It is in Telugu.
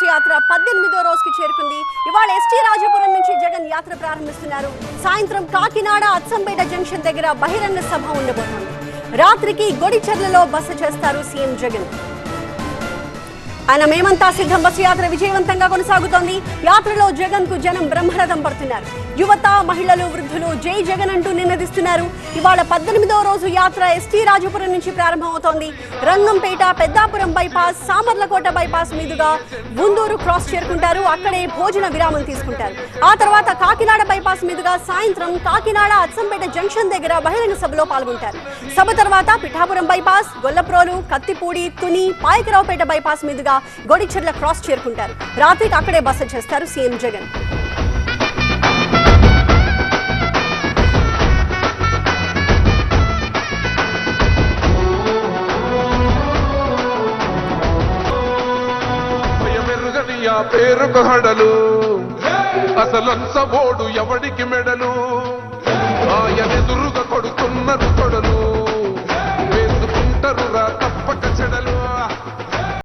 బస్సు యాత్ర పద్దెనిమిదో రోజుకి చేరుకుంది. ఇవాళ ఎస్టీ రాజపురం నుంచి జగన్ యాత్ర ప్రారంభిస్తున్నారు. సాయంత్రం కాకినాడ అచ్చంపేట జంక్షన్ దగ్గర బహిరంగ సభ ఉండబోతోంది. రాత్రికి గొడిచెర్లలో బస చేస్తారు సీఎం జగన్. ఆయన మేమంతా సిద్ధం. బస్సు యాత్ర విజయవంతంగా కొనసాగుతోంది. యాత్రలో జగన్కు జనం బ్రహ్మరథం పడుతున్నారు. యువత మహిళలు వృద్ధులు జై జగన్ అంటూ నినదిస్తున్నారు. ఇవాళ పద్దెనిమిదవ రోజు యాత్ర ఎస్టీ రాజపురం నుంచి ప్రారంభమవుతోంది. రంగంపేట పెద్దాపురం బైపాస్ సామర్లకోట బైపాస్ మీదుగా గుందూరు క్రాస్ చేరుకుంటారు. అక్కడే భోజన విరామం తీసుకుంటారు. ఆ తర్వాత కాకినాడ బైపాస్ మీదుగా సాయంత్రం కాకినాడ అచ్చంపేట జంక్షన్ దగ్గర బహిరంగ సభలో పాల్గొంటారు. సభ తర్వాత పిఠాపురం బైపాస్ గొల్లప్రోలు కత్తిపూడి తుని పాయకరావుపేట బైపాస్ మీదుగా గోడిచెర్ల క్రాస్ చేరుకుంటారు. రాత్రికి అక్కడే బస చేస్తారు సీఎం జగన్. పేరుకు హడలు అసలంచబోడు ఎవడికి మెడలు?